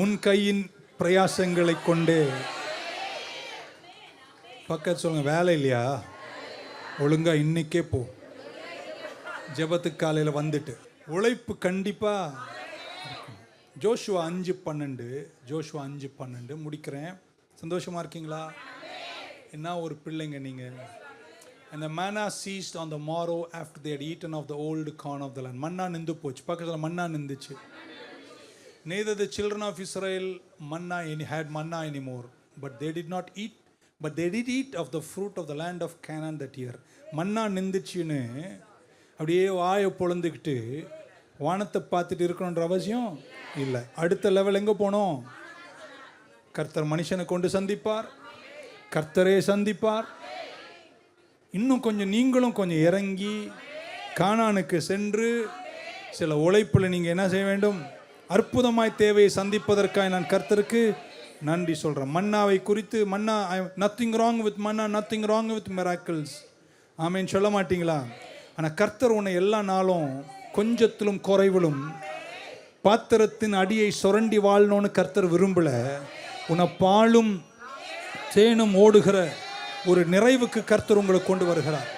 உன் கையின் பிரயாசங்களை கொண்டு. பக்கத்து சொல்லுங்க வேலை இல்லையா? ஒழுங்கா இன்னைக்கே போ. ஜெபத்துக்கு காலையில் வந்துட்டு. உழைப்பு கண்டிப்பா ஜோஷுவா அஞ்சு பன்னெண்டு. ஜோஷுவா அஞ்சு பன்னெண்டு. முடிக்கிறேன். சந்தோஷமா இருக்கீங்களா? என்ன ஒரு பிள்ளைங்க நீங்க? அந்த manna ceased on the morrow after that eaten of the old corn of the land மண்ணா நின்று போச்சு. பக்கத்தில் மண்ணா நின்றுச்சு Neither the children of Israel manna any, had manna anymore, but they did not eat, but they did eat of the fruit of the land of Canaan that year. Manna நிந்துச்சுன்னு அப்படியே வாயை பொழந்துக்கிட்டு வானத்தை பார்த்துட்டு இருக்கணுன்ற அவசியம் இல்லை. அடுத்த லெவல் எங்கே போனோம்? கர்த்தர் மனுஷனை கொண்டு சந்திப்பார். கர்த்தரே சந்திப்பார். இன்னும் கொஞ்சம் நீங்களும் கொஞ்சம் இறங்கி கானானுக்கு சென்று சில உழைப்பில் நீங்கள் என்ன செய்ய வேண்டும்? அற்புதமாய் தேவையை சந்திப்பதற்காக நான் கர்த்தருக்கு நன்றி சொல்கிறேன் மன்னாவை குறித்து manna nothing wrong with manna nothing wrong with miracles ஆமேன்னு சொல்ல மாட்டீங்களா? ஆனால் கர்த்தர் உன்னை எல்லா நாளும் கொஞ்சத்திலும் குறைவிலும் பாத்திரத்தின் அடியை சுரண்டி வாழணும்னு கர்த்தர் விரும்பல. உன்னை பாலும் தேனும் ஓடுகிற ஒரு நிறைவுக்கு கர்த்தர் உங்களை கொண்டு வருகிறார்.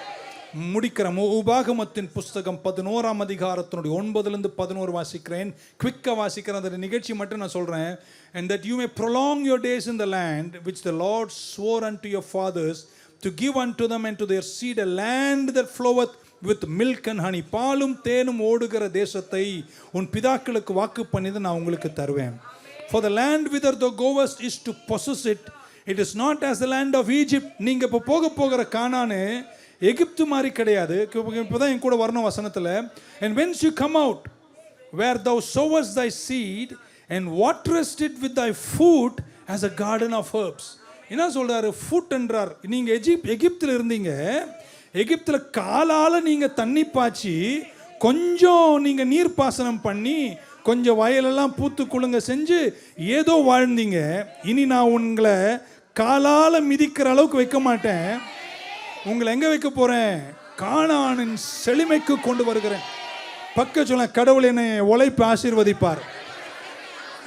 முடிக்கிறோம் உபாகமத்தின் புஸ்தகம் பதினோராம் அதிகாரத்தினுடைய ஒன்பதுலேருந்து பதினோரு வாசிக்கிறேன் குவிக்காக வாசிக்கிறேன் அந்த நிகழ்ச்சி மட்டும் நான் சொல்கிறேன் and that you may prolong your days in the land which the Lord swore and to your fathers to give and to them and to their seed a land that floweth with milk and honey பாலும் தேனும் ஓடுகிற தேசத்தை உன் பிதாக்களுக்கு வாக்கு பண்ணிதான் நான் உங்களுக்கு தருவேன் for the land whither thou goest is to possess it it is not as the land of Egypt நீங்கள் இப்போ போக போகிற காணான்னு எகிப்து மாதிரி கிடையாது. இப்போ தான் என் கூட வரணும் வசனத்தில். And whence you come out where thou sowedst thy seed and wateredst it with thy foot as a garden of herbs என்ன சொல்கிறாரு ஃபுட் என்றார். நீங்கள் எஜிப் எகிப்தில் இருந்தீங்க. எகிப்தில் காலால் நீங்கள் தண்ணி பாய்ச்சி கொஞ்சம் நீங்கள் நீர் பாசனம் பண்ணி கொஞ்சம் வயலெல்லாம் பூத்து குலுங்க செஞ்சு ஏதோ வாழ்ந்தீங்க. இனி நான் உங்களை காலால் மிதிக்கிற அளவுக்கு வைக்க மாட்டேன். உங்களை எங்கே வைக்க போகிறேன் காணானின் செழுமைக்கு கொண்டு வருகிறேன். பக்க சொல்ல கடவுள் என்னை உழைப்பு ஆசீர்வதிப்பார்.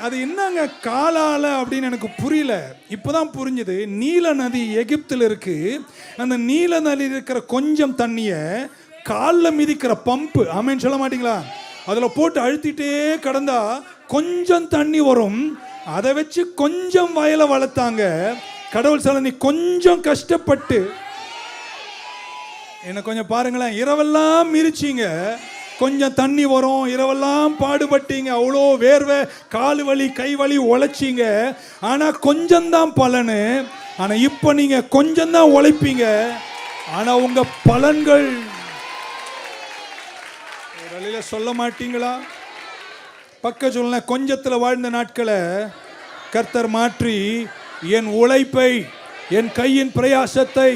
அது என்னங்க காலால அப்படின்னு எனக்கு புரியல. இப்போதான் புரிஞ்சுது. நீல நதி எகிப்தில் இருக்கு. அந்த நீல நதி இருக்கிற கொஞ்சம் தண்ணியை காலில் மிதிக்கிற பம்பு. ஆமேன்னு சொல்ல மாட்டீங்களா? அதில் போட்டு அழுத்திட்டே கடந்தா கொஞ்சம் தண்ணி வரும். அதை வச்சு கொஞ்சம் வயலை வளர்த்தாங்க. கடவுள் சில நீ கொஞ்சம் கஷ்டப்பட்டு என்ன கொஞ்சம் பாருங்களேன் இரவெல்லாம் மிரிச்சிங்க. கொஞ்சம் தண்ணி வரும் இரவெல்லாம் பாடுபட்டீங்க. அவ்வளோ வேர்வை கால் வலி கை வலி உழைச்சிங்க. ஆனால் கொஞ்சம்தான் பலனு. ஆனால் இப்போ நீங்கள் கொஞ்சம்தான் உழைப்பீங்க. ஆனால் உங்கள் பலன்கள். ஒரு சொல்ல மாட்டீங்களா? பக்க சொல்ல கொஞ்சத்தில் வாழ்ந்த நாட்களை கர்த்தர் மாற்றி என் உழைப்பை என் கையின் பிரயாசத்தை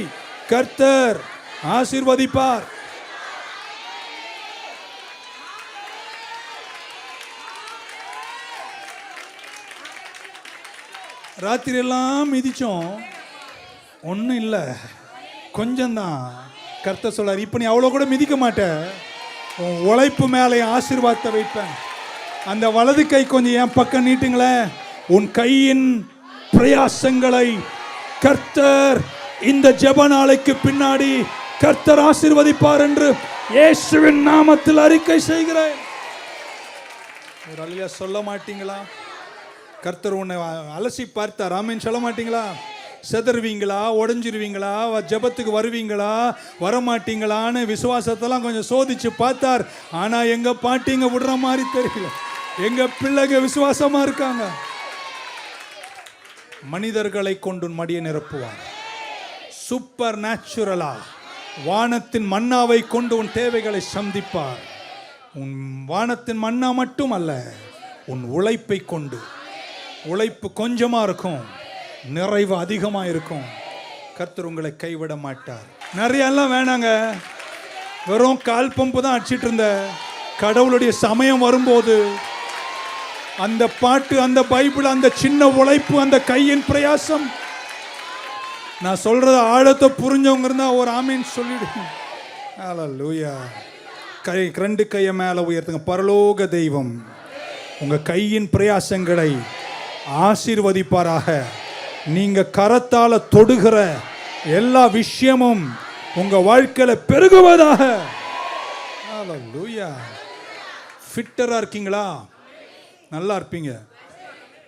கர்த்தர் ஆசீர்வதிப்பார். ராத்திரி எல்லாம் மிதிச்சோம். ஒன்றும் இல்லை. கொஞ்சம்தான். கர்த்தர் சொல்லார் இப்போ நீ அவ்வளோ கூட மிதிக்க மாட்ட. உன் உழைப்பு மேலே ஆசீர்வாதத்தை வைப்பேன். அந்த வலது கை கொஞ்சம் என் பக்கம் நீட்டுங்களேன். உன் கையின் பிரயாசங்களை கர்த்தர் இந்த ஜப நாளைக்கு பின்னாடி கர்த்தர் ஆசீர்வதிப்பார் என்று இயேசுவின் நாமத்தில் அறிக்கை செய்கிறேன். ஒரு அழியா சொல்ல மாட்டீங்களா? கர்த்தர் உன்னை அலசி பார்த்தார். ஆமீன். சொல்ல மாட்டீங்களா? செதறுவீங்களா? உடஞ்சிருவீங்களா? ஜபத்துக்கு ஜெபத்துக்கு வருவீங்களா? வரமாட்டீங்களான்னு விசுவாசத்தெல்லாம் கொஞ்சம் சோதிச்சு பார்த்தார். ஆனா எங்க பாட்டிங்க விடுற மாதிரி தெரியல. எங்க பிள்ளைங்க விசுவாசமா இருக்காங்க. மனிதர்களை கொண்டு மடியை நிரப்புவார். சூப்பர் நேச்சுரலாக வானத்தின் மன்னாவை கொண்டு உன் தேவைகளை சந்திப்பார். உன் வானத்தின் மன்னா மட்டும் அல்ல உன் உழைப்பை கொண்டு. உழைப்பு கொஞ்சமா இருக்கும் நிறைவு அதிகமா இருக்கும் கர்த்தர் உங்களை கைவிட மாட்டார். நிறைய எல்லாம் வேணாங்க. வெறும் கால் பம்பு தான் அடிச்சிட்டு இருந்த. கடவுளுடைய சமயம் வரும்போது அந்த பாட்டு அந்த பைபிள் அந்த சின்ன உழைப்பு அந்த கையின் பிரயாசம் நான் சொல்கிறது ஆழத்தை புரிஞ்சவங்க இருந்தா ஒரு ஆமீன் சொல்லிடுங்க லூயா கை ரெண்டு கையை மேலே உயர்த்துங்க. பரலோக தெய்வம் உங்க கையின் பிரயாசங்களை ஆசீர்வதிப்பாராக. நீங்க கரத்தால தொடுகிற எல்லா விஷயமும் உங்க வாழ்க்கையில பெருகுவதாக. லூயா ஃபிட்டரா இருக்கீங்களா? நல்லா இருப்பீங்க.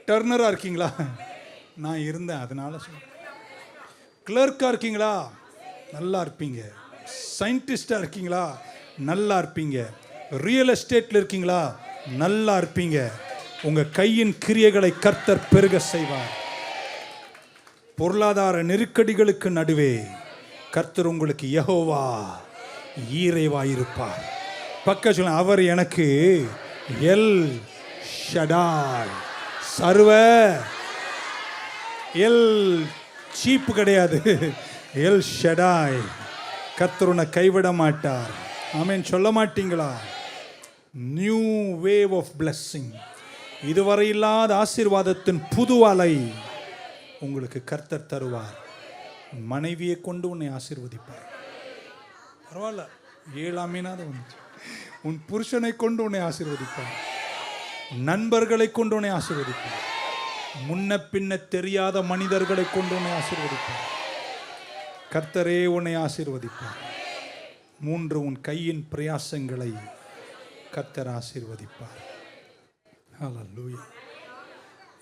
டர்னரா இருக்கீங்களா? நான் இருந்தேன் அதனால சொல்கிறேன் கிளர்க்காக இருக்கீங்களா? நல்லா இருப்பீங்க. சயின்டிஸ்டாக இருக்கீங்களா? நல்லா இருப்பீங்க. ரியல் எஸ்டேட்டில் இருக்கீங்களா? நல்லா இருப்பீங்க. உங்கள் கையின் கிரியைகளை கர்த்தர் பெருக செய்வார். பொருளாதார நெருக்கடிகளுக்கு நடுவே கர்த்தர் உங்களுக்கு யகோவா ஈரைவா இருப்பார் பக்க சொல்ல அவர் எனக்கு எல் ஷடாய் சர்வ எல் சீப்பு கிடையாது. எல் ஷடாய். கத்தருனை கைவிட மாட்டார். ஆமேன். சொல்ல மாட்டீங்களா? நியூ வேவ் ஆஃப் பிளஸ்ஸிங் இதுவரை இல்லாத ஆசீர்வாதத்தின் புது அலை உங்களுக்கு கர்த்தர் தருவார். மனைவியை கொண்டு உன்னை ஆசீர்வதிப்பார். பரவாயில்ல. ஏழாமீனாவது வந்துச்சு. உன் புருஷனை கொண்டு உன்னை ஆசீர்வதிப்பார். நண்பர்களை கொண்டு உன்னை ஆசீர்வதிப்பார். முன்ன பின்ன தெரியாத மனிதர்களை கொண்டு உன்னை ஆசீர்வதிப்பார். கர்த்தரே உன்னை ஆசீர்வதிப்பார். மூன்று உன் கையின் பிரயாசங்களை கர்த்தர் ஆசீர்வதிப்பார். ஹalleluya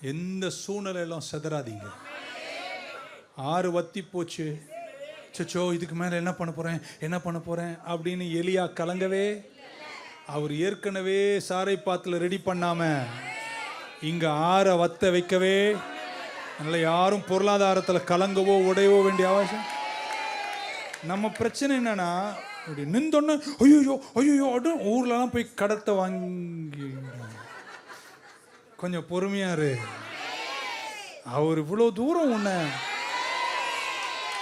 எந்த சூழ்நிலையிலும் செதறாதீங்க. ஆறு வத்தி போச்சு. சச்சோ இதுக்கு மேலே என்ன பண்ண போகிறேன் என்ன பண்ண போகிறேன் அப்படின்னு எலியா கலங்கவே அவர் ஏற்கனவே சாரை பாத்தில் ரெடி பண்ணாமல் இங்கே ஆற வத்த வைக்கவே. அதனால் யாரும் பொருளாதாரத்தில் கலங்கவோ உடையவோ வேண்டிய அவசியம். நம்ம பிரச்சனை என்னன்னா இப்படி நின்றோன்னு ஐயோ ஐயோ அப்படின்னு ஊர்லலாம் போய் கடத்தை வாங்கி. கொஞ்சம் பொறுமையாரு அவர் இவ்வளோ தூரம் உன்னை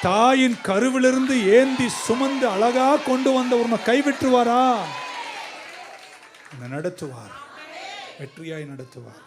தாயின் கருவிலிருந்து ஏந்தி சுமந்து அழகா கொண்டு வந்த உன்னை கைவிட்டுவாரா நடத்துவார். வெற்றியாய் நடத்துவார்.